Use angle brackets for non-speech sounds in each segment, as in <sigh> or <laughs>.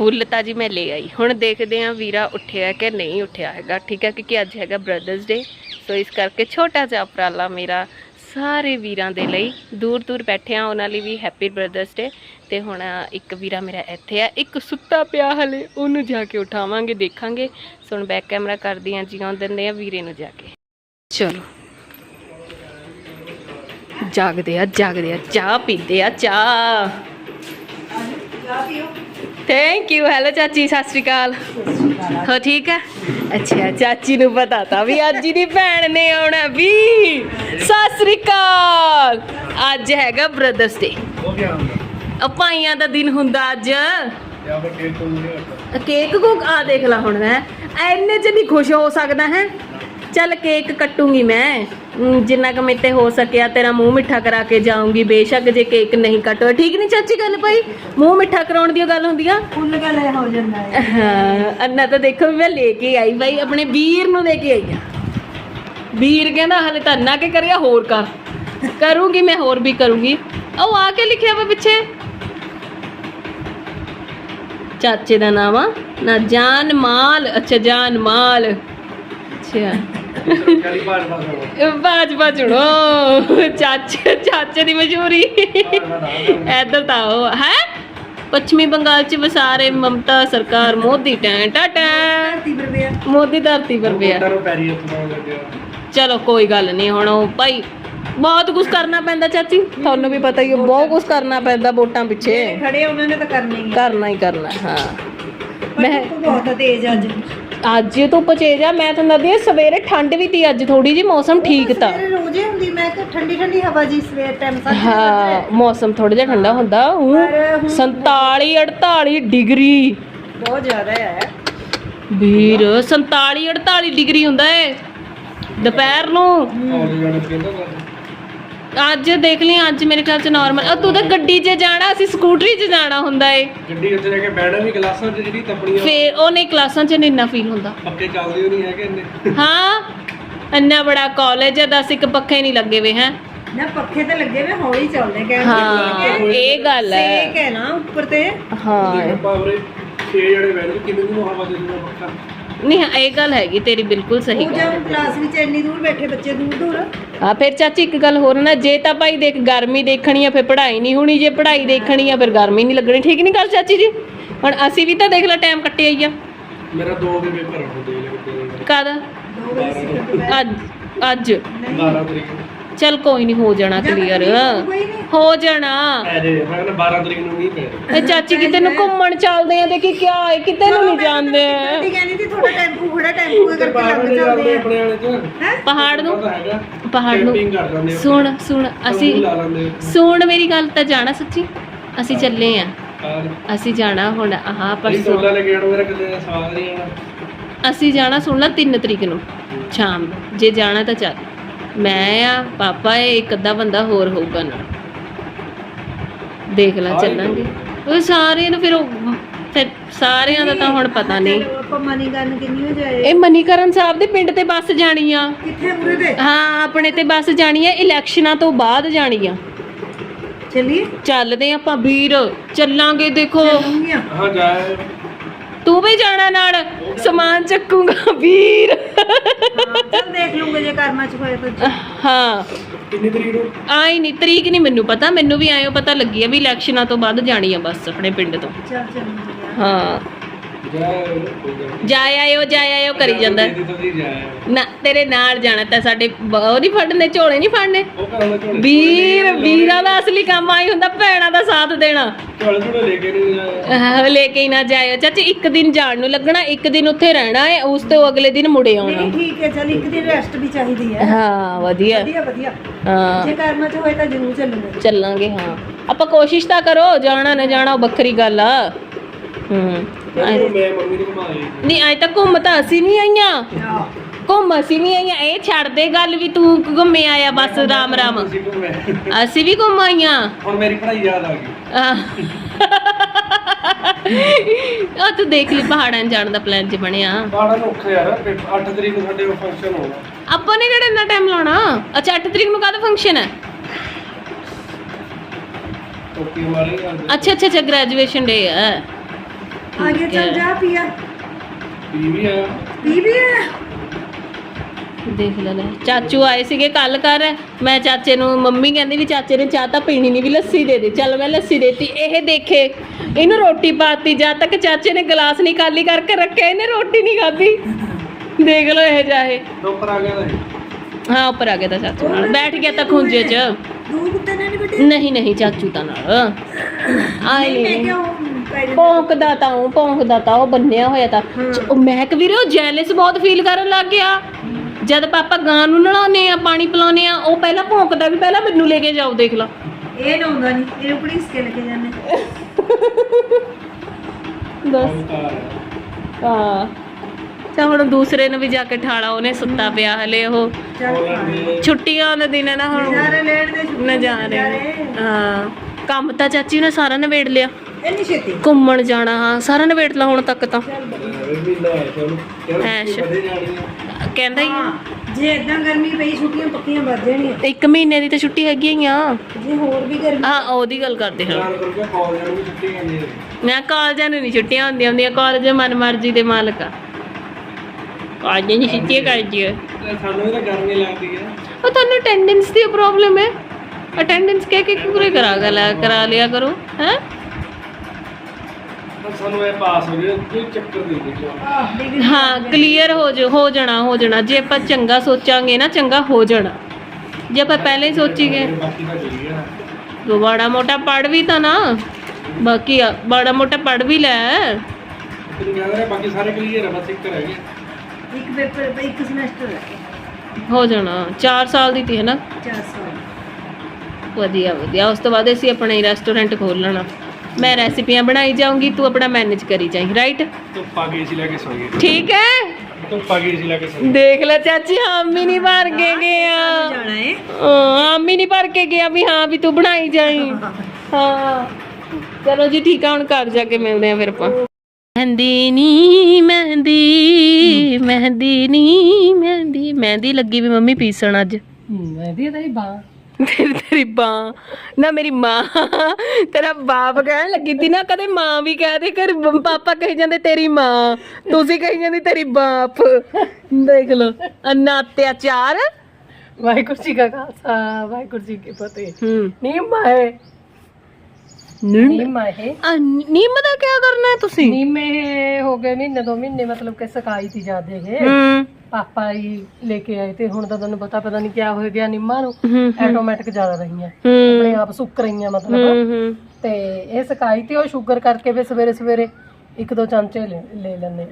ਫੁੱਲ ਤਾਂ ਜੀ ਮੈਂ ਲੈ ਆਈ। ਹੁਣ ਦੇਖਦੇ ਆਂ ਵੀਰਾ ਉੱਠਿਆ ਕਿ ਨਹੀਂ ਉੱਠਿਆ ਹੈਗਾ। ਠੀਕ ਹੈ ਕਿਉਂਕਿ ਅੱਜ ਹੈਗਾ ਬ੍ਰਦਰਸ ਡੇ ਸੋ ਇਸ ਕਰਕੇ ਛੋਟਾ ਜਿਹਾ ਉਪਰਾਲਾ ਮੇਰਾ ਸਾਰੇ ਵੀਰਾਂ ਦੇ ਲਈ। ਦੂਰ ਦੂਰ ਬੈਠੇ ਆ ਉਹਨਾਂ ਲਈ ਵੀ ਹੈਪੀ ਬ੍ਰਦਰਸ ਡੇ ਤੇ ਹੁਣ ਇੱਕ ਵੀਰਾ ਮੇਰਾ ਇੱਥੇ ਆ, ਇੱਕ ਸੁੱਤਾ ਪਿਆ ਹਲੇ, ਉਹਨੂੰ ਜਾ ਕੇ ਉਠਾਵਾਂਗੇ, ਦੇਖਾਂਗੇ। ਸੋ ਹੁਣ ਬੈਕ ਕੈਮਰਾ ਕਰਦੀ ਆ ਜੀ ਆਉਂ ਦਿੰਦੇ ਆ ਵੀਰੇ ਨੂੰ ਜਾ ਕੇ। ਚਲੋ। ਜਾਗਦੇ ਆ ਜਾਗਦੇ ਆ, ਚਾਹ ਪੀਂਦੇ ਆ, ਚਾਹ। ਥੈਂਕ ਯੂ ਹੈਲੋ ਚਾਚੀ ਸਤਿ ਸ਼੍ਰੀ ਅਕਾਲ। ਹੋ ਠੀਕ ਹੈ ਅੱਛਾ ਚਾਚੀ ਨੂੰ ਪਤਾ ਤਾਂ ਵੀ ਅੱਜ ਦੀ ਭੈਣ ਨੇ ਆਉਣਾ ਵੀ। ਸਤਿ ਸ਼੍ਰੀ ਅਕਾਲ। ਅੱਜ ਹੈਗਾ ਬ੍ਰਦਰਸ ਡੇ ਹੋ ਗਿਆ ਹੁੰਦਾ ਭਾਈਆਂ ਦਾ ਦਿਨ ਹੁੰਦਾ ਅੱਜ। ਕੇਕ ਕੋ ਆ ਦੇਖ ਲੈ ਹੁਣ ਮੈਂ। ਐਨੇ ਚ ਨਹੀਂ ਖੁਸ਼ ਹੋ ਸਕਦਾ ਹੈ। ਚੱਲ ਕੇਕ ਕੱਟੂੰਗੀ ਮੈਂ। ਜਿੰਨਾ ਕੁ ਮੇਤੇ ਹੋ ਸਕਿਆ ਤੇਰਾ ਮੂੰਹ ਮਿੱਠਾ ਕਰਾ ਕੇ ਜਾਊਂਗੀ। ਬੇਸ਼ੱਕ ਜੇ ਕੇਕ ਨਹੀਂ ਕੱਟੋ ਠੀਕ ਨਹੀਂ ਚਾਚੀ ਗੱਲ ਭਾਈ? ਮੂੰਹ ਮਿੱਠਾ ਕਰਾਉਣ ਦੀ ਗੱਲ ਹੁੰਦੀ ਆ? ਫੁੱਲ ਗਲੇ ਹੋ ਜਾਂਦਾ ਹੈ। ਹਾਂ ਅੰਨਾ ਤਾਂ ਦੇਖੋ ਮੈਂ ਲੈ ਕੇ ਆਈ ਬਾਈ ਆਪਣੇ ਵੀਰ ਨੂੰ ਲੈ ਕੇ ਆਈ ਆ। ਵੀਰ ਕਹਿੰਦਾ ਹਲੇ ਤਾਂ ਅੰਨਾ ਕੇ ਕਰਿਆ ਹੋਰ ਕਰ। ਕਰੂੰਗੀ ਮੈਂ ਹੋਰ ਵੀ ਕਰੂੰਗੀ। ਉਹ ਆ ਕੇ ਲਿਖਿਆ ਵਾ ਪਿੱਛੇ। ਚਾਚੇ ਦਾ ਨਾਮ ਆ ਨਾ ਜਾਨ ਮਾਲ ਅੱਛਾ ਜਾਨ ਮਾਲ। ਅੱਛਾ। ਬਾਜ ਬਾਜਣੋ ਚਾਚੇ ਚਾਚੇ ਦੀ ਮਸ਼ਹੂਰੀ। ਇੱਧਰ ਤਾਂ ਉਹ ਹੈ? ਪੱਛਮੀ ਬੰਗਾਲ ਚ ਵਸਾਰੇ ਮਮਤਾ ਸਰਕਾਰ ਮੋਦੀ ਟੈਂ ਟਾਟਾ ਮੋਦੀ ਧਰਤੀ ਪਰ ਪਿਆ। ਚਲੋ ਕੋਈ ਗੱਲ ਨਹੀਂ ਹੁਣ ਉਹ ਭਾਈ ਬਹੁਤ ਕੁਝ ਕਰਨਾ ਪੈਂਦਾ ਚਾਚੀ। ਤੁਹਾਨੂੰ ਵੀ ਪਤਾ ਹੀ ਹੈ ਬਹੁਤ ਕੁਝ ਕਰਨਾ ਪੈਂਦਾ ਵੋਟਾਂ ਪਿੱਛੇ। ਖੜੇ ਉਹਨਾਂ ਨੇ ਤਾਂ ਕਰਨੀ ਹੈ ਕਰਨਾ ਹੀ ਕਰਨਾ ਹਾਂ। ਮੈਂ ਬਹੁਤ ਤੇਜ਼ ਅੱਜ। ਅੱਜ ਧੁੱਪ ਚ ਜਾ ਮੈਂ ਤਾਂ ਨਦੀ ਸਵੇਰੇ ਠੰਡ ਵੀ ਤੀ ਅੱਜ ਥੋੜੀ ਜੀ ਮੌਸਮ ਠੀਕ ਤਾਂ। ਸਵੇਰੇ ਰੋਜ਼ੇ ਹੁੰਦੀ ਮੈਂ ਕਿ ਠੰਡੀ ਠੰਡੀ ਹਵਾ ਜੀ ਸਵੇਰ ਟਾਈਮ ਸਾਢੇ ਸੱਤ ਹਾਂ ਵਜੇ। ਮੌਸਮ ਥੋੜਾ ਜਿਹਾ ਠੰਡਾ ਹੁੰਦਾ ਊਂ ਪਰ ਹੁਣ 47 48 ਡਿਗਰੀ। ਬਹੁਤ ਜ਼ਿਆਦਾ ਹੈ। ਵੀਰ 47 48 ਡਿਗਰੀ ਹੁੰਦਾ ਏ ਦੁਪਹਿਰ ਨੂੰ। ਕਾਲਜ ਕਹਿੰਦਾ ਅੱਜ ਦੇਖ ਲਈ ਅੱਜ ਮੇਰੇ ਖਿਆਲ ਚ ਨਾਰਮਲ ਤੂੰ ਤਾਂ ਗੱਡੀ 'ਚ ਜਾਣਾ ਅਸੀਂ ਸਕੂਟਰੀ 'ਚ ਜਾਣਾ ਹੁੰਦਾ ਏ। ਗੱਡੀ ਉੱਤੇ ਜਾ ਕੇ ਬਹਿਣਾ ਵੀ ਕਲਾਸਾਂ 'ਚ ਜਿਹੜੀ ਤਪੜੀਆਂ ਫੇਰ ਉਹ ਨਹੀਂ ਕਲਾਸਾਂ 'ਚ ਨਹੀਂ ਇੰਨਾ ਫੀਲ ਹੁੰਦਾ। ਪੱਕੇ ਚੱਲਦੇ ਹੋ ਨਹੀਂ ਹੈਗੇ ਇੰਨੇ। ਹਾਂ ਇੰਨਾ ਬੜਾ ਕਾਲਜ ਹੈ ਦੱਸ ਇੱਕ ਪੱਖੇ ਨਹੀਂ ਲੱਗੇ ਵੇ ਹੈ। ਨਾ ਪੱਖੇ ਤੇ ਲੱਗੇ ਵੇ ਹੌਲੀ ਚੱਲਦੇ ਕਹਿੰਦੇ ਹਾਂ ਇਹ ਗੱਲ ਹੈ। ਸੇਕ ਹੈ ਨਾ ਉੱਪਰ ਤੇ। ਹਾਂ। ਪਾਵਰੇ 6 ਜਣੇ ਬੈਠ ਕੇ ਕਿੰਨੇ ਨੂੰ ਹਵਾ ਦੇ ਦੂਗਾ ਪੱਕਾ ਨਹੀਂ ਹਾਂ, ਇਹ ਗੱਲ ਹੈਗੀ ਤੇਰੀ ਬਿਲਕੁਲ ਸਹੀ ਉਹ ਗੱਲ ਜਦ ਕਲਾਸ ਵਿੱਚ ਇੰਨੀ ਦੂਰ ਬੈਠੇ ਬੱਚੇ ਦੂਰ ਦੂਰ। ਆ ਫਿਰ ਚਾਚੀ ਇੱਕ ਗੱਲ ਹੋਰ ਨਾ ਜੇ ਤਾਂ ਭਾਈ ਦੇਖ ਗਰਮੀ ਦੇਖਣੀ ਆ ਫਿਰ ਪੜ੍ਹਾਈ ਨਹੀਂ ਹੋਣੀ ਜੇ ਪੜ੍ਹਾਈ ਦੇਖਣੀ ਆ ਫਿਰ ਗਰਮੀ ਨਹੀਂ ਲੱਗਣੀ ਠੀਕ ਨਹੀਂ ਗੱਲ ਚਾਚੀ ਜੀ? ਹੁਣ ਅਸੀਂ ਵੀ ਤਾਂ ਦੇਖ ਲੈ ਟਾਈਮ ਕੱਟਿਆ ਹੀ ਆ। ਮੇਰਾ ਦੋ ਦੇ ਪੇਪਰ ਹੁੰਦੇ ਨੇ। ਕਦ ਦੋ ਵਜੇ ਸਿੱਖ ਦੁਪਹਿਰ ਅੱਜ ਅੱਜ। 12 ਤਰੀਕ ਨੂੰ। ਚੱਲ ਕੋਈ ਨਹੀਂ ਹੋ ਜਾਣਾ ਕਲੀਅਰ ਹੋ ਜਾਣਾ। ਐ ਜੇ ਮੈਂ ਕਹਿੰਦਾ 12 ਤਰੀਕ ਨੂੰ ਨਹੀਂ ਪੈ ਇਹ ਚਾਚੀ ਕਿਤੇ ਨੂੰ ਘੁੰਮਣ ਚੱਲਦੇ ਆ ਦੇਖੀ ਕੀ ਹੈ ਕਿਤੇ ਨੂੰ ਨਹੀਂ ਜਾਂਦੇ ਦਾਦੀ ਕਹਿੰਦੀ ਸੀ ਥੋੜਾ ਟੈਂਪੂ ਖੜਾ ਟੈਂਪੂ ਤੇ ਕਰਕੇ ਬਾਹਰ ਲੱਗ ਨਹੀਂ ਚੱਲਦੇ ਜਾਂਦੇ ਆ। ਆਪਣੇ ਵਾਲੇ 'ਚ। ਹੈ? ਪਹਾੜ ਨੂੰ? ਪਹਾੜ ਨੂੰ। ਸੁਣ ਸੁਣ ਅਸੀਂ ਸੁਣ ਮੇਰੀ ਗੱਲ ਤਾਂ ਜਾਣਾ ਸੱਚੀ। ਅਸੀਂ ਚੱਲੇ ਆ। ਅਸੀਂ ਜਾਣਾ ਹੁਣ ਆਹ ਅਸੀਂ ਪਰਸੋਂ। ਟੋਲਾ ਲੈ ਕੇ ਆਣ ਮੇਰਾ ਕਿਤੇ ਸਵਾਲ ਨਹੀਂ ਆਣਾ ਅਸੀਂ ਜਾਣਾ ਸੁਣ ਲਾ 3 ਤਰੀਕ ਨੂੰ ਸ਼ਾਮ ਜੇ ਜਾਣਾ ਤਾਂ ਚੱਲ। ਮੈਂ ਆ ਪਾਪਾ ਏ ਇੱਕ ਅੱਧਾ ਬੰਦਾ ਹੋਰ ਹੋਊਗਾ ਨਾਲ ਦੇਖ ਲੈ ਚੱਲਾਂਗੇ। ਉਹ ਸਾਰਿਆਂ ਨੂੰ ਫਿਰ ਉਹ ਫਿਰ ਸਾਰਿਆਂ ਦਾ ਤਾਂ ਹੁਣ ਪਤਾ ਨਹੀਂ। ਆਪਾਂ ਮਨੀ ਕਰਨ ਕਿੰਨੀ ਹੋ ਜਾਏ। ਇਹ ਮਨੀਕਰਨ ਸਾਹਿਬ ਦੇ ਪਿੰਡ ਤੇ ਬੱਸ ਜਾਣੀ ਆ। ਕਿੱਥੇ ਉਰੇ ਤੇ? ਹਾਂ ਆਪਣੇ ਤੇ ਬੱਸ ਜਾਣੀ ਆ ਇਲੈਕਸ਼ਨਾਂ ਤੋਂ ਬਾਅਦ ਜਾਣੀ ਆ। ਚੱਲੀਏ? ਚੱਲਦੇ ਆਪਾਂ ਵੀਰ। ਚੱਲਾਂਗੇ ਦੇਖੋ। ਹਾਂ ਜਾਏ। ਤੂੰ ਵੀ ਜਾਣਾ ਨਾਲ ਸਮਾਨ ਚੱਕੂਗਾ ਵੀਰ। ਹਾਂ ਚੱਲ ਦੇਖ ਲੂੰਗੇ ਜੇ ਕਰਮਾਂ ਚ ਹੋਏ ਤਾਂ। ਹਾਂ। ਕਿੰਨੀ ਤਰੀਕ ਨੂੰ? ਆਈ ਨਹੀਂ ਤਰੀਕ ਨਹੀਂ ਮੈਨੂੰ ਪਤਾ ਮੈਨੂੰ ਵੀ ਆਇਓ ਪਤਾ ਲੱਗੀ ਆ ਵੀ ਇਲੈਕਸ਼ਨਾਂ ਤੋਂ ਬਾਅਦ ਜਾਣੀ ਆ ਬੱਸ ਆਪਣੇ ਪਿੰਡ ਤੋਂ। ਚੱਲ ਚੱਲ ਹਾਂ। ਜਾਏ ਜਾ ਆਇਓ ਜਾ ਆਇਓ ਕਰੀ ਜਾਂਦਾ। ਨਾ ਤੇਰੇ ਨਾਲ ਜਾਣਾ ਤਾਂ ਸਾਡੇ ਬ- ਉਹ ਨਹੀਂ ਫੜਨੇ ਝੋਲੇ ਨਹੀਂ ਫੜਨੇ। ਵੀਰ ਵੀਰਾਂ ਦਾ ਅਸਲੀ ਕੰਮ ਆਈ ਹੁੰਦਾ ਭੈਣਾਂ ਦਾ ਸਾਥ ਦੇਣਾ। ਝੋਲੇ ਝੋਲੇ ਲੈ ਕੇ ਨਹੀਂ ਜਾਏ ਆਹ, ਲੈ ਕੇ ਹੀ ਨਾ ਜਾਇਓ। ਚਾਚੀ ਇੱਕ ਦਿਨ ਜਾਣ ਨੂੰ ਲੱਗਣਾ ਇੱਕ ਦਿਨ ਉੱਥੇ ਰਹਿਣਾ ਹੈ ਉਸ ਤੋਂ ਅਗਲੇ ਦਿਨ ਮੁੜੇ ਆਉਣਾ। ਨਹੀਂ ਠੀਕ ਹੈ ਚੱਲ ਇੱਕ ਦਿਨ ਰੈਸਟ ਵੀ ਚਾਹੀਦੀ ਹੈ। ਹਾਂ ਵਧੀਆ। ਵਧੀਆ ਵਧੀਆ। ਹਾਂ। ਜੇ ਕਰਮਾਂ ਚ ਹੋਏ ਤਾਂ ਜ਼ਰੂਰ ਚੱਲੂਗੇ। ਚੱਲਾਂਗੇ ਹਾਂ। ਆਪਾਂ ਕੋਸ਼ਿਸ਼ ਤਾਂ ਕਰੋ ਜਾਣਾ ਨਾ ਜਾਣਾ ਉਹ ਵੱਖਰੀ ਗੱਲ ਆ। ਹੂੰ। ਮੈਂ ਮੰਮੀ ਨੂੰ ਘੁਮਾ ਲਈ ਨਹੀਂ ਅਜੇ ਤਾਂ ਘੁੰਮ ਤਾਂ ਅਸੀਂ ਨਹੀਂ ਆਈਆਂ। ਘੁੰਮ ਅਸੀਂ ਨਹੀਂ ਆਈਆਂ। ਇਹ ਛੱਡ ਦੇ ਗੱਲ ਵੀ ਤੂੰ ਘੁੰਮੇ ਆਇਆ ਬਸ ਰਾਮ ਰਾਮ। ਤੁਸੀਂ ਘੁੰਮੇ। ਅਸੀਂ ਵੀ ਘੁੰਮ ਆਈਆਂ। ਹੁਣ ਮੇਰੀ ਪੜ੍ਹਾਈ ਯਾਦ ਆ ਗਈ। ਉਹ ਤੂੰ ਦੇਖ ਲਈ ਪਹਾੜਾਂ 'ਚ ਜਾਣ ਦਾ ਪਲਾਨ ਚ ਬਣਿਆ। ਬਾੜਾ ਨੂੰ ਔਖਾ ਯਾਰ 8 ਤਰੀਕ ਨੂੰ ਸਾਡੇ ਫੰਕਸ਼ਨ ਹੋਣਾ। ਆਪਾਂ ਨੇ ਕਿਹੜਾ ਇੰਨਾ ਟਾਈਮ ਲਾਉਣਾ? ਅੱਛਾ 8 ਤਰੀਕ ਨੂੰ ਕਾਹਦਾ ਫੰਕਸ਼ਨ ਹੈ? ਅੱਛਾ ਅੱਛਾ ਅੱਛਾ ਗ੍ਰੈਜੂਏਸ਼ਨ ਡੇ ਹੈ। आगे ਠੀਕ चल ਹੈ जा पिया ਪੀ ਵੀ ਆਇਆ पी भी है ਦੇਖ ਲੈ ਲੈ ਚਾਚੂ ਆਏ ਸੀਗੇ ਕੱਲ ਕਰ ਮੈਂ ਚਾਚੇ ਨੂੰ ਮੰਮੀ ਕਹਿੰਦੀ ਵੀ ਚਾਚੇ ਨੇ ਚਾਹ ਤਾਂ ਪੀਣੀ ਨਹੀਂ ਵੀ ਲੱਸੀ ਦੇ ਦੇ ਚੱਲ ਮੈਂ ਲੱਸੀ ਦੇਤੀ ਇਹ ਦੇਖੇ ਇਹਨੂੰ ਰੋਟੀ ਪਾਤੀ ਜਦ ਤੱਕ ਚਾਚੇ ਨੇ ਗਲਾਸ ਨਹੀਂ ਖਾਲੀ ਕਰਕੇ ਰੱਖਿਆ ਇਹਨੇ ਰੋਟੀ ਨਹੀਂ ਖਾਧੀ ਦੇਖ ਲਓ ਇਹ ਜਾਏ ਤਾਂ ਉੱਪਰ ਆ ਗਿਆ ਤਾਂ ਇਹ। ਹਾਂ ਉੱਪਰ ਆ ਗਿਆ ਤਾਂ ਚਾਚੂ ਨਾਲ ਬੈਠ ਗਿਆ ਤਾਂ ਖੁੰਝੇ 'ਚ दूध कुत्ते ने नहीं बेटे ਨਹੀਂ ਨਹੀਂ ਚਾਚੂ ਤਾਂ ਨਾਲ ਆਏ नहीं मैं ਨਹੀਂ क्या हूँ पहले ਭੌਂਕਦਾ ਤਾਂ ਉਹ ਭੌਂਕਦਾ ਤਾਂ ਉਹ ਬੰਨਿਆ ਹੋਇਆ ਤਾਂ। ਉਹ ਮਹਿਕ ਵੀਰੇ ਉਹ ਜੈਲਸ ਬਹੁਤ ਫੀਲ ਕਰਨ ਲੱਗ ਗਿਆ। ਜਦ ਪਾਪਾ ਗਾਂ ਨੂੰ ਨਲਾਉਨੇ ਆ ਪਾਣੀ ਪਿਲਾਉਨੇ ਆ ਉਹ ਪਹਿਲਾਂ ਭੌਂਕਦਾ ਵੀ ਪਹਿਲਾਂ ਮੈਨੂੰ ਲੈ ਕੇ ਜਾਓ ਦੇਖ ਲਾ। ਇਹ ਨਾ ਨਹੀਂ ਇਹ ਪੁਲਿਸ ਕੇ ਲੈ ਕੇ ਜਾਂਦੇ ਬਸ ਹਾਂ। ਤਾਂ ਹੁਣ ਦੂਸਰੇ ਨੂੰ ਵੀ ਜਾ ਕੇ ਠਾਲਾ ਉਹਨੇ ਸੁੱਤਾ ਪਿਆ ਹਲੇ ਉਹ। ਚੱਲ ਛੁੱਟੀਆਂ ਦੇ ਦਿਨ ਹੈ ਨਾ ਹੁਣ। ਨਜ਼ਾਰੇ ਲੈਣ ਦੇ ਕੰਮ ਤਾਂ ਚਾਚੀ ਨੇ ਸਾਰਾ ਨਵੇੜ ਲਿਆ। ਇੰਨੀ ਛੇਤੀ? ਘੁੰਮਣ ਜਾਣਾ ਹਾਂ ਸਾਰਾ ਨਵੇੜ ਲਾ ਹੁਣ ਤੱਕ ਤਾਂ। ਕਹਿੰਦਾ ਹੀ ਜੇ ਇਦਾਂ ਗਰਮੀ ਪਈ ਛੁੱਟੀਆਂ ਪੱਕੀਆਂ ਵੱਧ ਜਾਣੀਆਂ। ਇੱਕ ਮਹੀਨੇ ਦੀ ਤਾਂ ਛੁੱਟੀ ਹੈਗੀ ਆ। ਜੇ ਹੋਰ ਵੀ ਗਰਮੀ ਆ ਉਹਦੀ ਗੱਲ ਕਰਦੇ ਹਾਂ। ਮੈਂ ਕਾਲਜਾਂ ਨੂੰ ਨਹੀਂ ਛੁੱਟੀਆਂ ਹੁੰਦੀਆਂ ਹੁੰਦੀਆਂ ਕਾਲਜ ਮਨ ਮਰਜ਼ੀ ਦੇ ਮਾਲਕ ਆ। ਕਾਲਜਾਂ ਦੀ ਛੁੱਟੀ ਕਰਦੀ ਹੈ ਸਾਨੂੰ ਤਾਂ ਗਰਮੀ ਲੱਗਦੀ ਹੈ ਉਹ ਤੁਹਾਨੂੰ ਟੈਂਡੈਂਸ ਦੀ ਪ੍ਰੋਬਲਮ ਹੈ। ਅਟੈਂਡੈਂਸ ਕਹਿ ਕੇ ਪੂਰੇ ਕਰਾ ਲਿਆ ਕਰਾ ਲਿਆ ਕਰੋ ਹੈ? ਪਰ ਸਾਨੂੰ ਇਹ ਪਾਸ ਹੋ ਕੋਈ ਚੱਕਰ ਨਹੀਂ ਕਲੀਅਰ ਹੋ ਜਾ ਹੋ ਜਾਣਾ ਹੋ ਜਾਣਾ। ਜੇ ਆਪਾਂ ਚੰਗਾ ਸੋਚਾਂਗੇ ਨਾ ਚੰਗਾ ਹੋ ਜਾਣਾ। ਜੇ ਆਪਾਂ ਪਹਿਲਾਂ ਹੀ ਸੋਚੀ ਗਏ ਬਾਕੀ ਤਾਂ ਬੜਾ ਮੋਟਾ ਪੜ ਵੀ ਤਾਂ ਨਾ। ਬਾਕੀ ਬੜਾ ਮੋਟਾ ਪੜ ਵੀ ਲੈ। ਬਾਕੀ ਸਾਰੇ ਕਲੀਅਰ ਹੈ ਬਸ ਇੱਕ ਰਹਿ ਗਿਆ। ਇੱਕ ਪੇਪਰ ਇੱਕ ਸਮੈਸਟਰ ਹੈ ਹੋ ਜਾਣਾ 4 ਸਾਲ ਦੀ ਤੀ ਹੈ ਨਾ। 4 ਸਾਲ। ਵਧੀਆ ਵਧੀਆ। ਉਸ ਤੋਂ ਬਾਅਦ ਅਸੀਂ ਆਪਣਾ ਹੀ ਰੈਸਟੋਰੈਂਟ ਖੋਲ ਲੈਣਾ। ਮੈਂ ਰੈਸਿਪੀਆਂ ਬਣਾਈ ਜਾਊਂਗੀ ਤੂੰ ਆਪਣਾ ਮੈਨੇਜ ਕਰੀ ਜਾਈਂ ਰਾਈਟ ਧੁੱਪਾ ਗਈ ਸੀ ਲੈ ਕੇ ਸੋਈਏ ਠੀਕ ਹੈ? ਧੁੱਪਾ ਗਈ ਸੀ ਲੈ ਕੇ ਸੋਈਏ ਦੇਖ ਲੈ ਚਾਚੀ ਹਾਮ ਵੀ ਨਹੀਂ ਭਰ ਕੇ ਗਿਆ ਜਾਣਾ ਹੈ ਹਾਮ ਵੀ ਨਹੀਂ ਭਰ ਕੇ ਗਿਆ ਵੀ ਹਾਂ ਵੀ ਤੂੰ ਬਣਾਈ ਜਾਈਂ। <laughs> ਹਾਂ। ਚਲੋ ਜੀ ਠੀਕ ਆ ਹੁਣ ਘਰ ਜਾ ਕੇ ਮਿਲਦੇ ਆ ਫਿਰ ਆਪਾਂ। ਮਹਿੰਦੀ ਨੀ ਮਹਿੰਦੀ ਮਹਿੰਦੀ ਨੀ ਮਹਿੰਦੀ। ਮਹਿੰਦੀ ਲੱਗੀ ਵੀ ਮੰਮੀ ਪੀਸਣ ਅੱਜ। ਮਹਿੰਦੀ ਤੇਰੀ ਬਾਹ ਤੇਰੀ ਤੇਰੀ ਮਾਂ ਨਾ ਮੇਰੀ ਮਾਂ। ਤੇਰਾ ਬਾਪ ਕਹਿਣ ਲੱਗੀ ਤੀ ਨਾ ਕਦੇ ਮਾਂ ਵੀ ਕਹਿ ਦੇ ਕਰ ਪਾਪਾ ਕਹੀ ਜਾਂਦੇ ਤੇਰੀ ਮਾਂ ਤੁਸੀਂ ਕਹੀ ਜਾਂਦੀ ਤੇਰੀ ਬਾਪ। ਦੇਖ ਲਓ ਅੰਨਾ ਅਤਿਆਚਾਰ। ਵਾਹਿਗੁਰੂ ਜੀ ਕਾ ਖਾਲਸਾ ਵਾਹਿਗੁਰੂ ਜੀ ਕੀ ਫਤਿਹ। ਹੂੰ। ਨੀਮ ਹੈ ਨਿੰਮ? ਨੀਮ ਹੈ ਆ, ਨਿੰਮ ਦਾ ਕੀ ਕਰਨਾ ਹੈ ਤੁਸੀਂ? ਨੀਮ ਇਹ ਹੋ ਗਏ ਮਹੀਨੇ ਦੋ ਮਹੀਨੇ ਮਤਲਬ ਕਿ ਸਕਾਈ ਤੀ ਜਾਂਦੇ ਗਏ ਹੂੰ। ਪਾਪਾ ਹੀ ਲੈ ਕੇ ਆਏ ਤੇ ਹੁਣ ਤਾਂ ਤੁਹਾਨੂੰ ਪਤਾ ਪਤਾ ਨਹੀਂ ਕਿਆ ਹੋ ਗਿਆ ਨਿੰਮਾਂ ਨੂੰ। ਹੂੰ ਆਟੋਮੈਟਿਕ ਜ਼ਿਆਦਾ ਰਹੀਆਂ। ਆਪਣੇ ਹੂੰ ਆਪ ਸੁੱਕ ਰਹੀਆਂ ਮਤਲਬ। ਹੂੰ ਤੇ ਇਹ ਸਕਾਈ ਤੇ ਉਹ ਸ਼ੂਗਰ ਕਰਕੇ ਵੀ ਸਵੇਰੇ ਸਵੇਰੇ ਇੱਕ ਦੋ ਚਮਚੇ ਲੈ ਲੈ ਲੈਂਦੇ ਆ।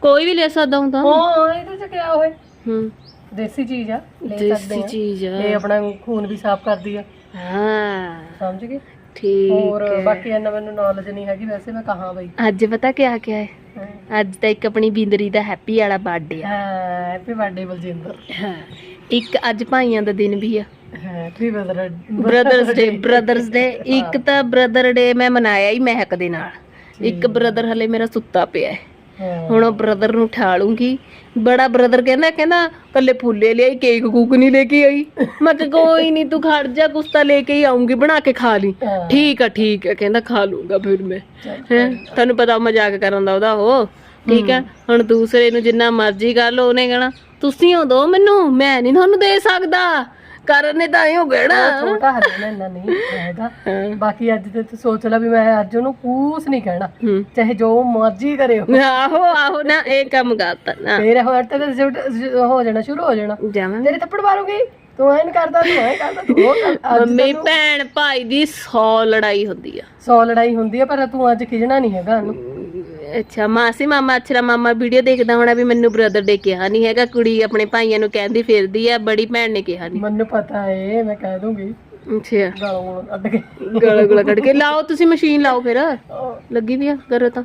ਕੋਈ ਵੀ ਲੈ ਸਕਦਾ ਹੁੰਦਾ? ਹਾਂ ਇਹਦੇ ਚ ਕਿਆ ਹੋਏ। ਹੂੰ। ਦੇਸੀ ਚੀਜ਼ ਆ ਲੈ ਦੇਸੀ ਸਕਦੇ ਆ। ਚੀਜ਼ ਆ। ਇਹ ਆਪਣਾ ਖੂਨ ਵੀ ਸਾਫ਼ ਕਰਦੀ ਆ। ਹਾਂ। ਸਮਝ ਗਏ? ਠੀਕ ਹੋਰ ਹੈ। ਬਾਕੀ ਇਹਨਾਂ ਮੈਨੂੰ ਨੌਲੇਜ ਨਹੀਂ ਹੈਗੀ ਵੈਸੇ ਮੈਂ ਕਹਾਂ ਬਈ। ਅੱਜ ਪਤਾ ਕਿਆ ਕਿਆ ਹੈ? ਅੱਜ ਤਾਂ ਇੱਕ ਆਪਣੀ ਬਿੰਦਰੀ ਦਾ ਹੈਪੀ ਵਾਲਾ ਬਰਥਡੇ ਆ। Happy birthday Baljinder. ਹਾਂ। ਇੱਕ ਅੱਜ ਭਾਈਆਂ ਦਾ ਦਿਨ ਵੀ ਆ। Happy birthday brothers day brothers day ਇੱਕ ਤਾਂ ਬ੍ਰਦਰ ਡੇ ਮੈਂ ਮਨਾਇਆ ਹੀ ਮਹਿਕ ਦੇ ਨਾਲ। ਇੱਕ ਬ੍ਰਦਰ ਹਲੇ ਮੇਰਾ ਸੁੱਤਾ ਪਿਆ ਹੈ। ਹੁਣ ਉਹ ਬ੍ਰਦਰ ਨੂੰ ਠਾ ਲੂੰਗੀ ਬੜਾ ਬ੍ਰਦਰ ਕਹਿੰਦਾ ਕਹਿੰਦਾ ਕੱਲੇ ਫੁੱਲੇ ਲਿਆਈ ਕੇਕ ਕੂਕ ਨਹੀਂ ਲੈ ਕੇ ਆਈ। ਮੈਂ ਕਿਹਾ ਕੋਈ ਨਹੀਂ ਤੂੰ ਖੜ ਜਾ ਕੁਛ ਤਾਂ ਲੈ ਕੇ ਹੀ ਆਉਂਗੀ ਬਣਾ ਕੇ ਖਾ ਲਈ। ਠੀਕ ਆ ਠੀਕ ਆ ਕਹਿੰਦਾ ਖਾ ਲੂੰਗਾ ਫਿਰ ਮੈਂ। ਹੈਂ ਤੁਹਾਨੂੰ ਪਤਾ ਮਜ਼ਾਕ ਕਰਨ ਦਾ ਉਹਦਾ ਉਹ। ਠੀਕ ਹੈ। ਹੁਣ ਦੂਸਰੇ ਨੂੰ ਜਿੰਨਾ ਮਰਜ਼ੀ ਕਰ ਲਓ ਉਹਨੇ ਕਹਣਾ ਤੁਸੀਂ ਹੋ ਦੋ ਮੈਨੂੰ ਮੈਂ ਨਹੀਂ ਤੁਹਾਨੂੰ ਦੇ ਸਕਦਾ। ਕਰਨ ਨੇ ਤਾਂ ਹੀ ਹੋ ਗਿਆ ਨਾ। ਛੋਟਾ ਹਲੇ ਨਾ ਇੰਨਾ ਨਹੀਂ ਹੈਗਾ। ਹਾਂ। ਬਾਕੀ ਅੱਜ ਤੇ ਤੂੰ ਸੋਚ ਲੈ ਵੀ ਮੈਂ ਅੱਜ ਉਹਨੂੰ ਕੁਛ ਨਹੀਂ ਕਹਿਣਾ। ਹੂੰ। ਚਾਹੇ ਜੋ ਮਰਜ਼ੀ ਕਰੇ ਉਹ। ਆਹੋ ਆਹੋ ਨਾ ਇਹ ਕੰਮ ਕਰਤਾ ਨਾ। ਫੇਰ ਹੋਰ ਤਾਂ ਹੋ ਜਾਣਾ ਸ਼ੁਰੂ ਹੋ ਜਾਣਾ। ਜਾਵਾਂ। ਤੇਰੇ ਥੱਪੜ ਮਾਰੂਗੀ? ਤੂੰ ਐਨ ਕਰਦਾ ਤੂੰ ਐ ਕਰਦਾ ਤੂੰ ਉਹ ਕਰ ਅੱਜ ਮੰਮੀ ਭੈਣ ਭਾਈ ਦੀ 100 ਲੜਾਈ ਹੁੰਦੀ ਆ। ਸੌ ਲੜਾਈ ਹੁੰਦੀ ਹੈ ਪਰ ਤੂੰ ਅੱਜ ਖਿਜਣਾ ਨਹੀਂ ਹੈਗਾ ਉਹਨੂੰ ਅੱਛਾ ਮਾਸੀ ਮਾਮਾ ਅਛਰਾ ਮਾਮਾ ਵੀਡੀਓ ਦੇਖਦਾ ਹੋਣਾ ਵੀ ਮੈਨੂੰ ਬ੍ਰਦਰ ਡੇ ਕਿਹਾ ਨਹੀਂ ਹੈਗਾ ਕੁੜੀ ਆਪਣੇ ਭਾਈਆਂ ਨੂੰ ਕਹਿੰਦੀ ਫਿਰਦੀ ਆ ਬੜੀ ਭੈਣ ਨੇ ਕਿਹਾ ਨਹੀਂ ਮੈਨੂੰ ਪਤਾ ਏ ਮੈਂ ਕਹਿ ਦੂੰਗੀ। ਅੱਛਾ। ਗਾਲੋਂ ਗੂਲੋਂ ਕੱਢ ਕੇ। ਗਲਾ ਗਲਾ ਕੱਢ ਕੇ। ਲਾਓ ਤੁਸੀਂ ਮਸ਼ੀਨ ਲਾਓ ਫਿਰ। ਲੱਗੀ ਵੀ ਆ ਕਰੋ ਤਾਂ।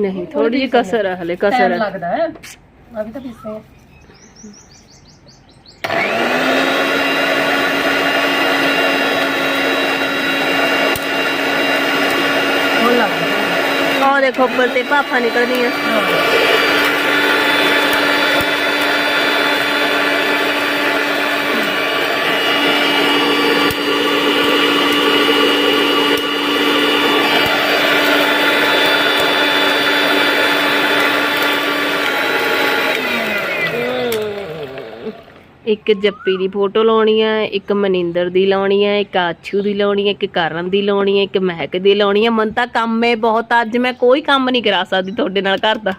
ਨਹੀਂ ਥੋੜੀ ਜਿਹੀ ਕਸਰ ਹੈ ਹਲੇ ਕਸਰ ਲੱਗਦਾ ਹੈ। ਅਭੀ ਤਾਂ ਪੀਸੇ ਹੈ। ਹੋਰ ਲੱਗ ਦੇਖੋ ਉੱਪਰ ਤੇ ਭਾਫਾਂ ਨਿਕਲਦੀਆਂ। ਹਾਂ। ਇੱਕ ਜੱਪੀ ਦੀ ਫੋਟੋ ਲਾਉਣੀ ਆ ਇੱਕ ਮਨਿੰਦਰ ਦੀ ਲਾਉਣੀ ਆ ਇੱਕ ਆਛੂ ਦੀ ਲਾਉਣੀ ਆ ਇੱਕ ਕਰਨ ਦੀ ਲਾਉਣੀ ਆ ਇੱਕ ਮਹਿਕ ਦੀ ਲਾਉਣੀ ਆ। ਮਨ ਤਾਂ ਕੰਮ ਏ ਬਹੁਤ ਅੱਜ ਮੈਂ ਕੋਈ ਕੰਮ ਨਹੀਂ ਕਰਾ ਸਕਦੀ ਤੁਹਾਡੇ ਨਾਲ ਘਰ ਦਾ।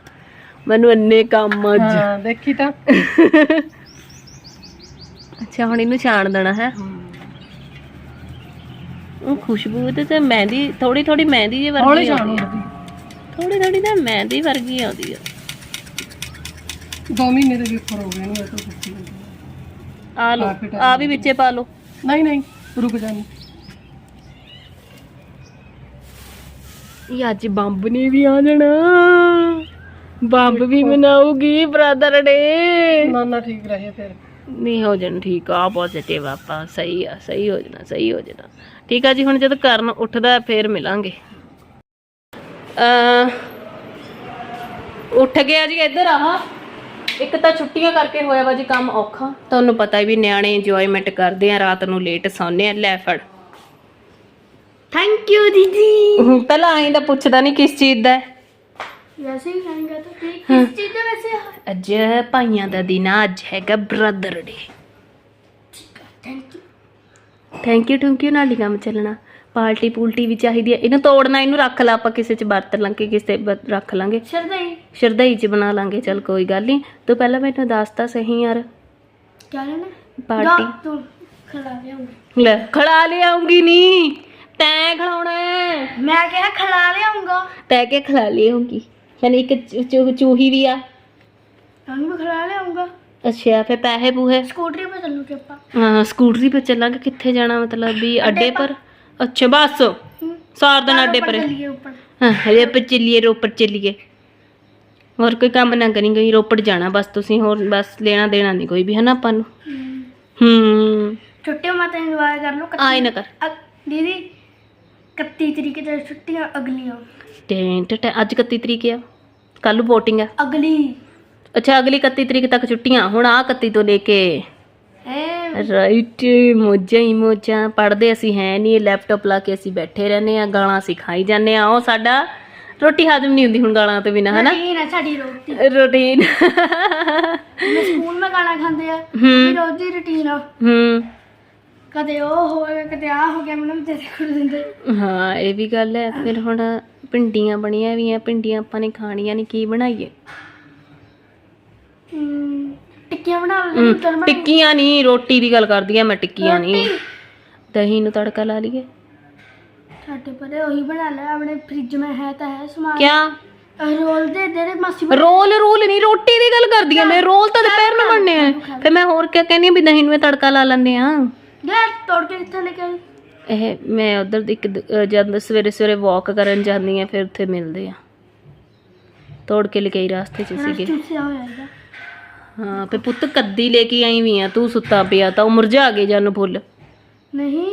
ਮੈਨੂੰ ਇੰਨੇ ਕੰਮ ਅੱਜ। ਹਾਂ ਦੇਖੀ ਤਾਂ। ਅੱਛਾ ਹੁਣ ਇਹਨੂੰ ਛਾਣ ਦੇਣਾ ਹੈ? ਉਹ ਖੁਸ਼ਬੂ ਤੇ ਤੇ ਮਹਿੰਦੀ ਥੋੜੀ ਥੋੜੀ ਮਹਿੰਦੀ ਹੌਲੀ ਵਰਗੀ ਜਾਣੀ ਆਉਂਦੀ ਆ। ਥੋੜੀ ਥੋੜੀ ਤਾਂ ਮਹਿੰਦੀ ਵਰਗੀ ਆਉਂਦੀ ਆ। ਦੋ ਮਹੀਨੇ ਦੇ ਉੱਪਰ ਹੋ ਗਏ ਨਹੀਂ ਉਹ ਤਾਂ ਕੁਛ ਨਹੀਂ ਆ ਲੋ ਆ ਵੀ ਵਿੱਚੇ ਪਾ ਲੋ ਨਹੀਂ ਨਹੀਂ ਰੁਕ ਜਾਣੀ ਇਹ ਅੱਜ ਬੰਬ ਨੇ ਵੀ ਆ ਜਾਣਾ। ਬੰਬ ਵੀ ਮਨਾਉਗੀ ਬ੍ਰਦਰ ਡੇ ਨਾ। ਨਾ ਠੀਕ ਰਹੇ ਫਿਰ। ਨਹੀਂ ਹੋ ਜਾਣਾ ਠੀਕ ਆ ਪੋਜ਼ਿਟਿਵ ਆਪਾਂ ਸਹੀ ਆ ਸਹੀ ਹੋ ਜਾਣਾ ਸਹੀ ਹੋ ਜਾਣਾ। ਠੀਕ ਆ ਜੀ ਹੁਣ ਜਦ ਕਰਨ ਉੱਠਦਾ ਫੇਰ ਮਿਲਾਂਗੇ। ਅ ਉੱਠ ਗਿਆ ਜੀ ਇੱਧਰ ਆਹ। ਇੱਕ ਤਾਂ ਛੁੱਟੀਆਂ ਕਰਕੇ ਹੋਇਆ ਵਾ ਜੀ ਕੰਮ ਔਖਾ। ਤੁਹਾਨੂੰ ਪਤਾ ਹੀ ਵੀ ਨਿਆਣੇ ਇੰਜੋਇਮੈਂਟ ਕਰਦੇ ਆ ਰਾਤ ਨੂੰ ਲੇਟ ਸੌਂਦੇ ਆ ਲੈ ਫੜ। ਥੈਂਕ ਯੂ ਦੀਦੀ। ਪਹਿਲਾਂ ਆਈ ਤਾਂ ਪੁੱਛਦਾ ਨਹੀਂ ਕਿਸ ਚੀਜ਼ ਦਾ ਹੈ। ਵੈਸੇ ਹੀ ਖਾਏਗਾ ਤਾਂ ਕਿ ਕਿਸ ਚੀਜ਼ ਦਾ ਵੈਸੇ? ਅੱਜ ਭਾਈਆਂ ਦਾ ਦਿਨ ਆ ਅੱਜ ਹੈਗਾ brother day thank you thank you thank you ਨਾਲ ਹੀ ਕੰਮ ਚੱਲਣਾ। ਪਾਰਟੀ ਪੂਲਟੀ ਵੀ ਚਾਹੀਦੀ ਹੈ। ਇਹਨੂੰ ਤੋੜਨਾ ਇਹਨੂੰ ਰੱਖ ਲਾ ਆਪਾਂ ਕਿਸੇ ਚ ਵਰਤ ਲਾਂਗੇ ਕਿਸੇ ਵਰਤ ਰੱਖ ਲਾਂਗੇ। ਸ਼ਰਦਾਈ ਸ਼ਰਦਾਈ ਚ ਬਣਾ ਲਾਂਗੇ ਚਲ ਕੋਈ ਗੱਲ ਨਹੀਂ ਤੂੰ ਪਹਿਲਾਂ ਮੈਨੂੰ ਦੱਸ ਤਾਂ ਸਹੀ ਯਾਰ। ਕੀ ਲੈਣਾ? ਪਾਰਟੀ ਤੂੰ ਖਲਾ ਲੈ ਖੜਾ ਲਿਆਉਂਗੀ ਨਹੀਂ ਤੈਂ ਖਲਾਉਣਾ ਮੈਂ ਕਿਹਾ ਖਲਾ ਲਿਆਉਂਗਾ ਤੈ ਕੇ ਖਲਾ ਲਿਆਉਂਗੀ ਯਾਨੀ ਇੱਕ ਚੂਹੀ ਵੀ ਆ। ਤੁਹਾਨੂੰ ਵੀ ਖਲਾ ਲਿਆਉਂਗਾ ਅੱਛਾ ਫੇ ਪੈਸੇ ਪੂਹੇ। ਸਕੂਟਰੀ 'ਤੇ ਚੱਲੂਗੇ ਆਪਾਂ? ਹਾਂ ਸਕੂਟਰੀ 'ਤੇ ਚੱਲਾਂਗੇ। ਕਿੱਥੇ ਜਾਣਾ ਮਤਲਬ ਵੀ ਅੱਡੇ ਪਰ? ਅੱਛਾ ਬਸ। ਸਾਰ ਦਿਨ ਅੱਡੇ ਪਰ। ਚੱਲੀਏ ਉੱਪਰ। ਹਾਂ ਹਲੇ ਪਰ ਚੱਲੀਏ ਰੋਪੜ ਚੱਲੀਏ। ਹੋਰ ਕੋਈ ਕੰਮ ਨਾ ਕਰੀ ਗਈ ਰੋਪੜ ਜਾਣਾ ਬਸ ਤੁਸੀਂ ਹੋਰ ਬਸ ਲੈਣਾ ਦੇਣਾ ਨਹੀਂ ਕੋਈ ਵੀ ਹੈ ਨਾ ਆਪਾਂ ਨੂੰ? ਹੂੰ। ਛੁੱਟੀਆਂ ਮਾਤਾ ਇੰਜੋਏ ਕਰ ਲਓ ਆਏ ਨਾ ਕਰ। ਅ- ਦੀਦੀ 31 ਤਰੀਕ ਤੇ ਛੁੱਟੀਆਂ ਅਗਲੀਆਂ। ਟੈਂਟ ਟੈ ਅੱਜ 31 ਤਰੀਕ ਆ? ਕੱਲ VOTING ਆ? ਅਗਲੀ। ਅੱਛਾ ਅਗਲੀ 31 ਤਰੀਕ ਤੱਕ ਛੁੱਟੀਆਂ ਹੁਣ ਆ 31 ਤੋਂ ਲੈ ਕੇ ਰਾਈਟ ਮੋਜਾਂ ਹੀ ਮੋਜਾਂ। ਪੜਦੇ ਅਸੀਂ ਹੈ ਨਹੀਂ ਲੈਪਟਾਪ ਲਾ ਕੇ ਅਸੀਂ ਬੈਠੇ ਰਹਿੰਦੇ ਆ ਗਾਲਾਂ ਸਿਖਾਈ ਜਾਂਦੇ ਆ ਉਹ ਸਾਡਾ ਰੋਟੀ ਹਾਜ਼ਮ ਨਹੀਂ ਹੁੰਦੀ ਹੁਣ ਗਾਲਾਂ ਤੋਂ ਬਿਨਾ ਹਨਾ? ਰੁਟੀਨ ਹੈ ਸਾਡੀ ਰੋਟੀ। ਰੂਟੀਨ ਜਿਵੇਂ ਸਕੂਲ ਮੈਂ ਖਾਣਾ ਖਾਂਦੇ ਆ। ਵੀ ਰੋਜ਼ ਦੀ ਰੁਟੀਨ ਆ। ਹੂੰ। ਕਦੇ ਉਹ ਹੋ ਗਿਆ ਕਦੇ ਆ ਹੋ ਗਿਆ ਮੈਨੂੰ ਤੇਰੇ ਕੋਲ ਦਿੰਦੇ। ਹਾਂ ਇਹ ਵੀ ਗੱਲ ਹੈ। ਫਿਰ ਹੁਣ ਭਿੰਡੀਆਂ ਬਣੀਆਂ ਵੀ ਆ। ਭਿੰਡੀਆਂ ਆਪਾਂ ਨੇ ਖਾਣੀਆਂ ਨਹੀਂ ਕੀ ਬਣਾਈਏ? ਟਿੱਕੀਆਂ ਬਣਾ ਲੈਂਦੇ ਤਰ ਮੈਂ ਟਿੱਕੀਆਂ ਨਹੀਂ ਰੋਟੀ ਦੀ ਗੱਲ ਕਰਦੀ ਆ ਮੈਂ ਟਿੱਕੀਆਂ ਨਹੀਂ। ਦਹੀਂ ਨੂੰ ਤੜਕਾ ਲਾ ਲਈਏ। ਸਾਡੇ ਪਰੇ ਉਹੀ ਬਣਾ ਲੈ ਆਪਣੇ ਫ੍ਰਿਜ में ਹੈ ਤਾਂ ਹੈ ਸਮਾਨ। ਕਿਆ? ਰੋਲ ਦੇ ਦੇ ਦੇ ਮਾਸੀ ਰੋਲ ਰੋਲ ਨਹੀਂ ਰੋਟੀ ਦੀ ਗੱਲ ਕਰਦੀ ਆ ਮੈਂ ਰੋਲ ਤਾਂ ਦੁਪਹਿਰ ਨੂੰ ਬਣਨੇ ਆ। ਫਿਰ ਮੈਂ ਹੋਰ ਕਿਆ ਕਹਿੰਦੀ ਆ ਵੀ ਦਹੀਂ ਨੂੰ ਇਹ ਤੜਕਾ ਲਾ ਲੈਂਦੇ ਆ। ਲੈ ਤੋੜ ਕੇ ਕਿੱਥੇ ਲੈ ਕੇ ਆਈ। ਇਹ ਮੈਂ ਉਧਰ ਇੱਕ ਜਦ ਸਵੇਰੇ ਸਵੇਰੇ ਵਾਕ ਕਰਨ ਜਾਂਦੀ ਆ ਫਿਰ ਉੱਥੇ ਮਿਲਦੇ ਆ। ਤੋੜ ਕੇ ਲਿਖਾਈ ਰਾਸਤੇ 'ਚ ਸੀਗੇ। ਹਾਂ ਤੇ ਪੁੱਤ ਕੱਦੀ ਲੈ ਕੇ ਆਈ ਵੀ ਆ ਤੂੰ ਸੁੱਤਾ ਪਿਆ ਤਾਂ ਉਹ ਮੁਰਝਾ ਗਏ ਜਨ ਫੁੱਲ। ਨਹੀਂ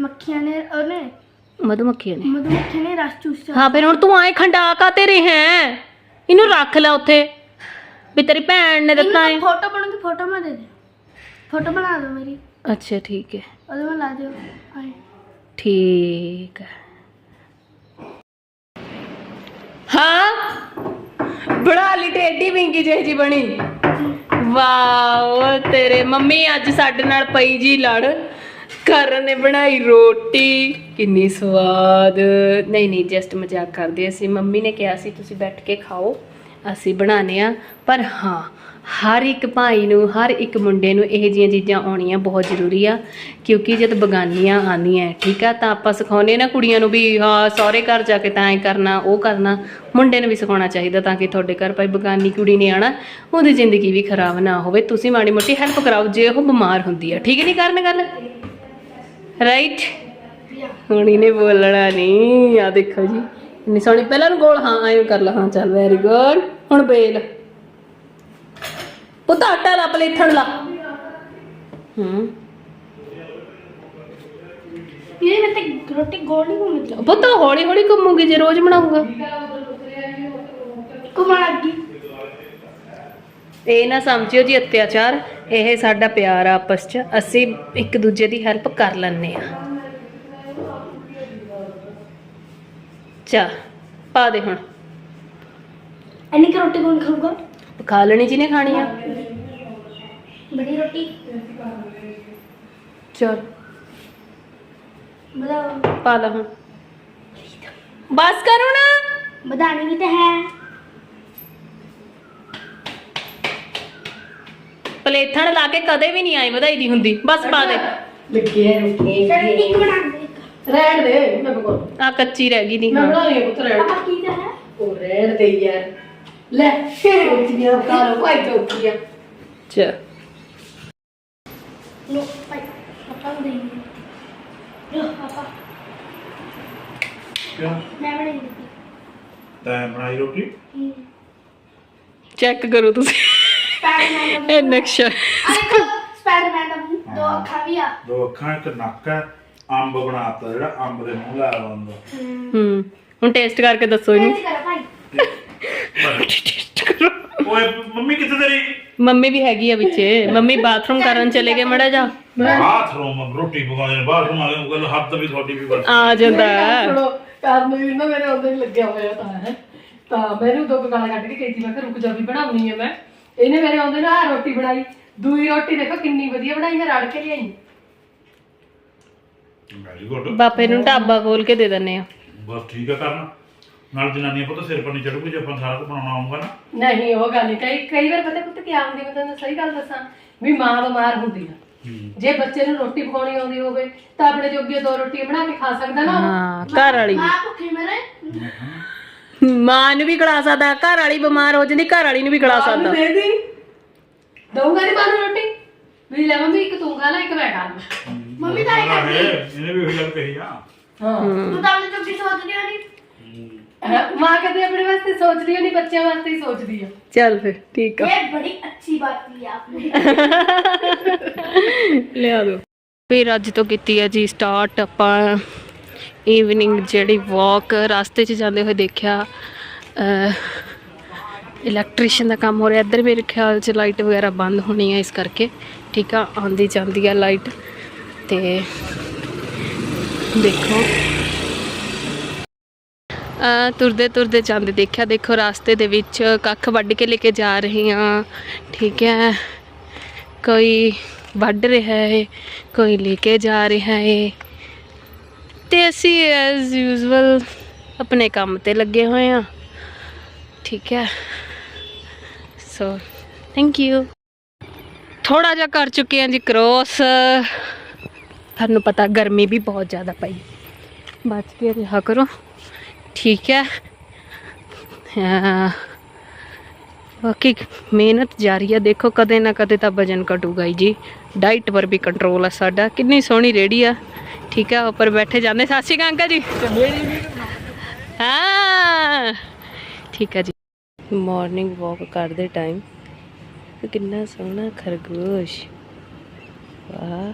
ਮੱਖੀਆਂ ਨੇ ਉਹਨੇ ਮਧੂਮੱਖੀਆਂ ਨੇ। ਮਧੂਮੱਖੀ ਨੇ ਰਸ ਚੂਸਿਆ। ਹਾਂ ਫਿਰ ਹੁਣ ਤੂੰ ਆਏ ਖੰਡਾ ਕਾ ਤੇਰੇ ਹੈ? ਇਹਨੂੰ ਰੱਖ ਲੈ ਉੱਥੇ। ਵੀ ਤੇਰੀ ਭੈਣ ਨੇ ਦਿੱਤਾ ਹੈ ਫੋਟੋ ਬਣੂਗੀ ਫੋਟੋ ਮੈਂ ਦੇ ਦੇ। ਫੋਟੋ ਬਣਾ ਦਿਓ ਮੇਰੀ। ਅੱਛਾ ਠੀਕ ਹੈ ਉਹਦੇ ਮੈਂ ਲਾ ਦਿਓ ਆਏ। ਠੀਕ ਹੈ ਹਾਂ? ਬਣਾ ਲਈ ਟੇਡੀ ਵਿੰਗੀ ਜਿਹੀ ਜੀ ਬਣੀ। ਵਾਓ ਤੇਰੇ ਮੰਮੀ ਅੱਜ ਸਾਡੇ ਨਾਲ ਪਈ ਜੀ ਲੜ। ਕਰਨ ਨੇ ਬਣਾਈ ਰੋਟੀ। ਕਿੰਨੀ ਸਵਾਦ। ਨਹੀਂ ਨਹੀਂ ਜਸਟ ਮਜ਼ਾਕ ਕਰਦੇ ਅਸੀਂ ਮੰਮੀ ਨੇ ਕਿਹਾ ਸੀ, ਤੁਸੀਂ ਬੈਠ ਕੇ ਖਾਓ। ਅਸੀਂ ਬਣਾਉਂਦੇ ਆ ਪਰ ਹਾਂ ਹਰ ਇੱਕ ਭਾਈ ਨੂੰ, ਹਰ ਇੱਕ ਮੁੰਡੇ ਨੂੰ ਇਹ ਜਿਹੀਆਂ ਚੀਜ਼ਾਂ ਆਉਣੀਆਂ ਬਹੁਤ ਜ਼ਰੂਰੀ ਆ, ਕਿਉਂਕਿ ਜਦ ਬਗਾਨੀਆਂ ਆਉਂਦੀਆਂ, ਠੀਕ ਆ, ਤਾਂ ਆਪਾਂ ਸਿਖਾਉਂਦੇ ਨਾ ਕੁੜੀਆਂ ਨੂੰ ਵੀ, ਹਾਂ, ਸਹੁਰੇ ਘਰ ਜਾ ਕੇ ਤਾਂ ਐ ਕਰਨਾ, ਉਹ ਕਰਨਾ, ਮੁੰਡੇ ਨੂੰ ਵੀ ਸਿਖਾਉਣਾ ਚਾਹੀਦਾ ਤਾਂ ਕਿ ਤੁਹਾਡੇ ਘਰ ਭਾਈ ਬਗਾਨੀ ਕੁੜੀ ਨੇ ਆਣਾ ਉਹਦੀ ਜ਼ਿੰਦਗੀ ਵੀ ਖਰਾਬ ਨਾ ਹੋਵੇ, ਤੁਸੀਂ ਮਾੜੀ ਮੋਟੀ ਹੈਲਪ ਕਰਾਓ, ਜੇ ਉਹ ਬਿਮਾਰ ਹੁੰਦੀ ਆ, ਠੀਕ ਨਹੀਂ ਕਰਨ ਗੱਲ? ਰਾਈਟ ਹੁਣ ਇਹਨੇ ਬੋਲਣਾ ਨਹੀਂ ਆ ਦੇਖੋ ਜੀ, ਇੰਨੀ ਸੋਹਣੀ, ਪਹਿਲਾਂ ਨੂੰ ਗੋਲ, ਹਾਂ, ਐਂ ਕਰ ਲਾ, ਹਾਂ, ਚੱਲ ਵੈਰੀ ਗੁੱਡ ਹੁਣ ਬੇਲ ਪੁੱਤ ਆਟਾ ਲਾ ਪਲੇਥਣ ਲਾ। ਹੂੰ। ਇਹ ਮੈਂ ਤੇ ਰੋਟੀ ਗੋਲ ਨਹੀਂ ਘੁੰਮਦੀ ਪੁੱਤ ਹੌਲੀ ਹੌਲੀ ਘੁੰਮੂਗੀ ਜੇ ਰੋਜ਼ ਬਣਾਉਂਗਾ ਘੁੰਮਣ ਲੱਗੀ ਇਹ ਨਾ ਸਮਝਿਓ ਜੀ ਅਤਿਆਚਾਰ ਇਹ ਸਾਡਾ ਪਿਆਰ ਆ ਆਪਸ 'ਚ ਅਸੀਂ ਇੱਕ ਦੂਜੇ ਦੀ ਹੈਲਪ ਕਰ ਲੈਂਦੇ ਆ ਚਾ ਪਾ ਦੇ ਹੁਣ। ਇੰਨੀ ਕੁ ਰੋਟੀ ਕੌਣ ਖਾਊਗਾ? ਖਾ ਲੈਣੀ ਜਿਹਨੇ ਖਾਣੀ ਆ? ਬੜੀ ਰੋਟੀ। ਚਲ। ਬਦਾ ਪਾ ਲੈ ਹੁਣ। ਬਸ ਕਰੋ ਨਾ। ਬਦਾਨੀ ਵੀ ਤਾਂ ਹੈ। ਪਲੇਥਣ ਲਾ ਕੇ ਕਦੇ ਵੀ ਨਹੀਂ ਆਈ ਵਧਾਈ ਦੀ ਹੁੰਦੀ। ਬਸ ਪਾ ਦੇ। ਲੱਗੇ ਹੈ ਲੱਗੇ ਚਲ ਇੱਕ ਬਣਾ ਦੇ। ਇੱਕ ਰਹਿਣ ਦੇ ਮੈਂ ਆ ਕੱਚੀ ਰਹਿ ਗਈ ਦੀ ਮੈਂ ਹਾਂ। ਬਣਾਉਣੀ ਹੈ ਪੁੱਤ ਰਹਿਣ ਪਾਪਾ ਕੀ ਤਾਂ ਹੈ? ਉਹ ਰਹਿਣ ਦੇ ਯਾਰ। ਲੈ ਰੋਟੀਆਂ ਖਾ ਲਓ ਭਾਈ ਰੋਟੀਆਂ ਚ ਲੋ ਭਾਈ ਪਾਪਾ ਨੂੰ ਦੇਈਏ ਲੋ ਪਾਪਾ ਕਿਉਂ ਮੈਂ ਬਣਾਈ ਤੈਂ ਬਣਾਈ ਰੋਟੀ? ਚੈੱਕ ਕਰੋ ਤੁਸੀਂ। ਸਪਾਈਡਰਮੈਨ ਦਾ ਇਹ ਨਕਸ਼ਾ। ਦੇਖੋ ਸਪਾਈਡਰਮੈਨ ਦਾ ਦੋ ਅੱਖਾਂ ਵੀ ਆ। ਦੋ ਅੱਖਾਂ ਇੱਕ ਨੱਕ ਹੈ। ਅੰਬ ਬਣਾਤਾ ਜਿਹੜਾ ਅੰਬ ਦੇ ਮੂੰਹ ਲਾ ਬੰਦਾ ਹੂੰ। ਹੁਣ ਟੇਸਟ ਕਰਕੇ ਦੱਸੋ ਇਹਨੂੰ। ਟੇਸਟ ਕਰ ਭਾਈ। ਓਏ ਮੰਮੀ ਕਿੱਥੇ ਤੇਰੀ? ਮੰਮੀ ਵੀ ਹੈਗੀ ਆ ਵਿੱਚੇ। ਮੰਮੀ ਬਾਥਰੂਮ ਕਰਨ ਚਲੇ ਗਏ ਮੜਾ ਜਾ ਬਾਥਰੂਮ ਰੋਟੀ ਪਕਾਉਂਦੇ ਨੇ ਬਾਥਰੂਮ ਵਾਲੇ ਨੂੰ ਗੱਲ ਹੱਥ ਵੀ ਤੁਹਾਡੀ ਵੀ ਬਸ ਆ ਜਾਂਦਾ। ਕਰਨ ਵੀ ਨਾ ਮੇਰੇ ਉਹਦੇ ਲੱਗਿਆ ਹੋਇਆ ਤਾਂ ਹੈ। ਤਾਂ ਮੈਨੂੰ ਦੋ ਗਾਲਾਂ ਕੱਢ ਕੇ ਕਹੀ ਸੀ ਮੈਂ ਕਿ ਰੁਕ ਜਾ ਵੀ ਬਣਾਉਣੀ ਹੈ ਮੈਂ। ਇਹਨੇ ਮੇਰੇ ਆਉਂਦੇ ਨਾ ਰੋਟੀ ਬਣਾਈ। ਦੂਈ ਰੋਟੀ ਦੇਖੋ ਕਿੰਨੀ ਵਧੀਆ ਬਣਾਈ ਮੈਂ ਰੜ ਕੇ ਲਿਆਈ। ਵੈਰੀ ਗੁੱਡ ਬਾਪੇ ਨੂੰ ਢਾਬਾ ਖੋਲ ਕੇ ਦੇ ਦਿੰਨੇ ਆ। ਬਸ ਠੀਕ ਹੈ ਕਰਨਾ। ਨਾਲ ਜਨਾਨੀਆਂ ਪੁੱਤ ਸਿਰ ਪਰ ਨਹੀਂ ਚੜੂਗੀ ਜੇ ਆਪਾਂ ਸਾਰਾ ਕੁਝ ਬਣਾਉਣਾ ਆਉਂਗਾ ਨਾ। ਨਹੀਂ ਉਹ ਗੱਲ ਨਹੀਂ। ਕਈ ਕਈ ਵਾਰ ਪਤਾ ਪੁੱਤ ਕੀ ਹੁੰਦੀ ਮੈਂ ਤੁਹਾਨੂੰ ਸਹੀ ਗੱਲ ਦੱਸਾਂ ਵੀ ਮਾਂ ਬਿਮਾਰ ਹੁੰਦੀ ਆ। ਜੇ ਬੱਚੇ ਨੂੰ ਰੋਟੀ ਪਕਾਉਣੀ ਆਉਂਦੀ ਹੋਵੇ ਤਾਂ ਆਪਣੇ ਜੋਗੀ ਦੋ ਰੋਟੀਆਂ ਬਣਾ ਕੇ ਖਾ ਸਕਦਾ ਨਾ ਉਹ। ਹਾਂ ਘਰ ਵਾਲੀ। ਮਾਂ ਭੁੱਖੀ ਮੇਰੇ। ਮਾਂ ਨੂੰ ਵੀ ਖਿਲਾ ਸਕਦਾ ਘਰ ਵਾਲੀ ਬਿਮਾਰ ਹੋ ਜਾਂਦੀ ਘਰ ਵਾਲੀ ਨੂੰ ਵੀ ਖਿਲਾ ਸਕਦਾ। ਦੇ ਦੀ। ਦਊਂਗਾ ਨਹੀਂ ਮਾਂ ਨੂੰ ਰੋਟੀ? ਵੀ ਲੈ ਮੰਮੀ ਇੱਕ ਤੂੰ ਖਾ ਲੈ ਇੱਕ ਮੈਂ ਖਾ ਲਵਾਂ ਮੰਮੀ ਤਾਂ ਇਹ ਹੈ ਕਰਦੀ। ਇਹਨੇ ਵੀ ਉਹੀ ਗੱਲ ਕਹੀ ਆ। ਹਾਂ। ਤੂੰ ਤਾਂ ਆਪਣੇ ਚੁੱਕੀ ਸੋਚਦੀ ਹੋਣੀ। ਹਾਂ, ਮਾਂ ਕਦੇ ਆਪਣੇ ਵਾਸਤੇ ਸੋਚਦੀ ਨਹੀਂ ਬੱਚਿਆਂ ਵਾਸਤੇ ਹੀ ਸੋਚਦੀ ਆ ਚੱਲ ਫਿਰ ਠੀਕ ਆ ये बड़ी अच्छी बात की आपने ਲਿਆ ਦੋ ਫਿਰ ਅੱਜ ਤੋਂ ਕੀਤੀ ਹੈ ਜੀ ਸਟਾਰਟ ਆਪਾਂ ਈਵਨਿੰਗ ਜਿਹੜੀ ਵਾਕ ਰਸਤੇ 'ਚ ਜਾਂਦੇ ਹੋਏ ਦੇਖਿਆ ਇਲੈਕਟ੍ਰੀਸ਼ੀਅਨ ਦਾ ਕੰਮ ਹੋ ਰਿਹਾ ਇੱਧਰ ਮੇਰੇ ਖਿਆਲ 'ਚ ਲਾਈਟ ਵਗੈਰਾ ਬੰਦ ਹੋਣੀ ਹੈ ਇਸ ਕਰਕੇ ਠੀਕ ਆ ਆਉਂਦੀ ਜਾਂਦੀ ਆ ਲਾਈਟ ਤੇ ਦੇਖੋ ਅ, ਤੁਰਦੇ ਤੁਰਦੇ ਜਾਂਦੇ ਦੇਖਿਆ, ਦੇਖੋ ਰਾਸਤੇ ਦੇ ਵਿੱਚ ਕੱਖ ਵੱਢ ਕੇ ਲੈ ਕੇ ਜਾ ਰਹੇ ਹਾਂ। ਠੀਕ ਹੈ। ਕੋਈ ਵੱਢ ਰਿਹਾ ਹੈ, ਕੋਈ ਲੈ ਕੇ ਜਾ ਰਿਹਾ ਹੈ। ਤੇ ਅਸੀਂ ਐਜ਼ ਯੂਜ਼ੁਅਲ ਆਪਣੇ ਕੰਮ ਤੇ ਲੱਗੇ ਹੋਏ ਹਾਂ। ਠੀਕ ਹੈ। ਸੋ ਥੈਂਕ ਯੂ ਥੋੜਾ ਜਿਹਾ ਕਰ ਚੁੱਕੇ ਹਾਂ ਜੀ ਕ੍ਰੋਸ ਤੁਹਾਨੂੰ ਪਤਾ ਗਰਮੀ ਵੀ ਬਹੁਤ ਜ਼ਿਆਦਾ ਪਈ। ਬਚ ਕੇ ਰਿਹਾ ਕਰੋ। ਠੀਕ ਹੈ। ਬਾਕੀ ਮਿਹਨਤ ਜਾਰੀ ਹੈ। ਦੇਖੋ ਕਦੇ ਨਾ ਕਦੇ ਤਾਂ ਵਜਨ ਘਟੂਗਾ ਹੀ ਜੀ। ਡਾਈਟ ਪਰ ਵੀ ਕੰਟਰੋਲ ਹੈ ਸਾਡਾ। ਕਿੰਨੀ ਸੋਹਣੀ ਰੇੜੀ ਆ। ਠੀਕ ਹੈ ਉੱਪਰ ਬੈਠੇ ਜਾਂਦੇ। ਸਤਿ ਸ਼੍ਰੀ ਅਕਾਲ ਅੰਕਲ ਜੀ। ਹਾਂ। ਠੀਕ ਹੈ ਜੀ। ਮਾਰਨਿੰਗ ਵਾਕ ਕਰਦੇ ਟਾਈਮ ਕਿੰਨਾ ਸੋਹਣਾ ਖਰਗੋਸ਼। ਵਾਹ।